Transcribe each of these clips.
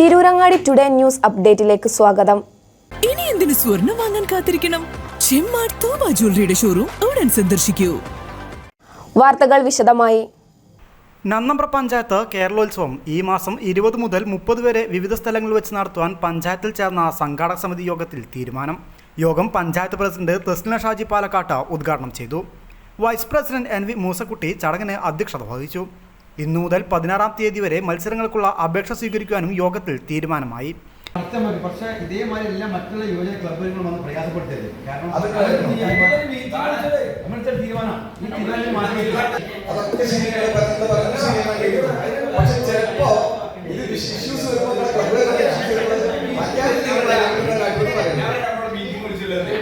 Tirurangadi today news അപ്ഡേറ്റിലേക്ക് സ്വാഗതം. ഇനി എന്തിനു സ്വർണം വാങ്ങാൻ കാത്തിരിക്കണം? ചെമ്മാട് തോമ ജ്വല്ലറിയുടെ ഷോറൂം ഉടൻ സന്ദർശിക്കൂ. വാർത്തകൾ വിശദമായി. നന്നമ്പ്ര പഞ്ചായത്ത് കേരളോത്സവം ഈ മാസം ഇരുപത് മുതൽ മുപ്പത് വരെ വിവിധ സ്ഥലങ്ങളിൽ വെച്ച് നടത്തുവാൻ പഞ്ചായത്തിൽ ചേർന്ന സംഘാടക സമിതി യോഗത്തിൽ തീരുമാനം. യോഗം പഞ്ചായത്ത് പ്രസിഡന്റ് തസ്ലിന ഷാജി പാലക്കാട്ട് ഉദ്ഘാടനം ചെയ്തു. Vice president N V Moosakutty ചടങ്ങിന് അധ്യക്ഷത വഹിച്ചു. ഇന്നു മുതൽ പതിനാറാം തീയതി വരെ മത്സരങ്ങൾക്കുള്ള അപേക്ഷ സ്വീകരിക്കാനും യോഗത്തിൽ തീരുമാനമായി. പക്ഷേ ഇതേമാതിരി എല്ലാം മറ്റുള്ള യുവജന ക്ലബ്ബുകളും വന്ന് പ്രയാസപ്പെടുത്തരുത്. കാരണം തീരുമാനം ഈ തീരുമാനം മാറ്റി പക്ഷെ ചിലപ്പോ ഇത് ഇഷ്യൂസ് വരുമ്പോൾ ക്ലബ്ബുകളിലൊക്കെ issues വരുമ്പോൾ മറ്റേ തീരുമാനം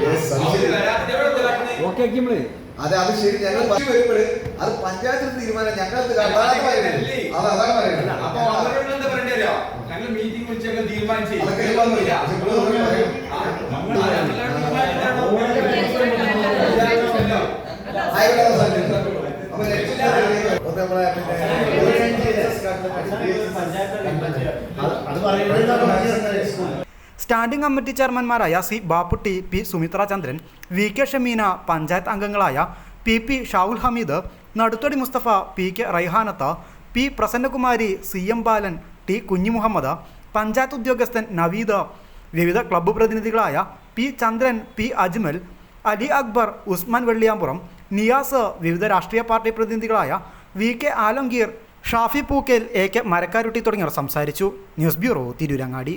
Yes, അത് ശരി. ഓക്കെ ആക്കിയമ്മളേ അതെ അത് ശരി ഞങ്ങൾ വരുമ്പോൾ അത് പഞ്ചായത്തിന് തീരുമാനം ഞങ്ങൾക്ക് അത് പറയുന്നത് standing committee ചെയർമാൻമാരായ C Bapputty P Sumithra Chandran V K Shameena panchayat അംഗങ്ങളായ P P Shavul Hameed Naduthadi Musthafa P K Raihanath P Prasannakumari C M Balan T Kunjimuhammed panchayat ഉദ്യോഗസ്ഥൻ നവീദ് വിവിധ ക്ലബ്ബ് പ്രതിനിധികളായ പി ചന്ദ്രൻ പി അജ്മൽ അലി അക്ബർ ഉസ്മാൻ വെള്ളിയാമ്പുറം നിയാസ് വിവിധ രാഷ്ട്രീയ party പ്രതിനിധികളായ V K Alamgir Shafi Pookkel A K Marakkarutty തുടങ്ങിയവർ സംസാരിച്ചു. News bureau Tirurangadi.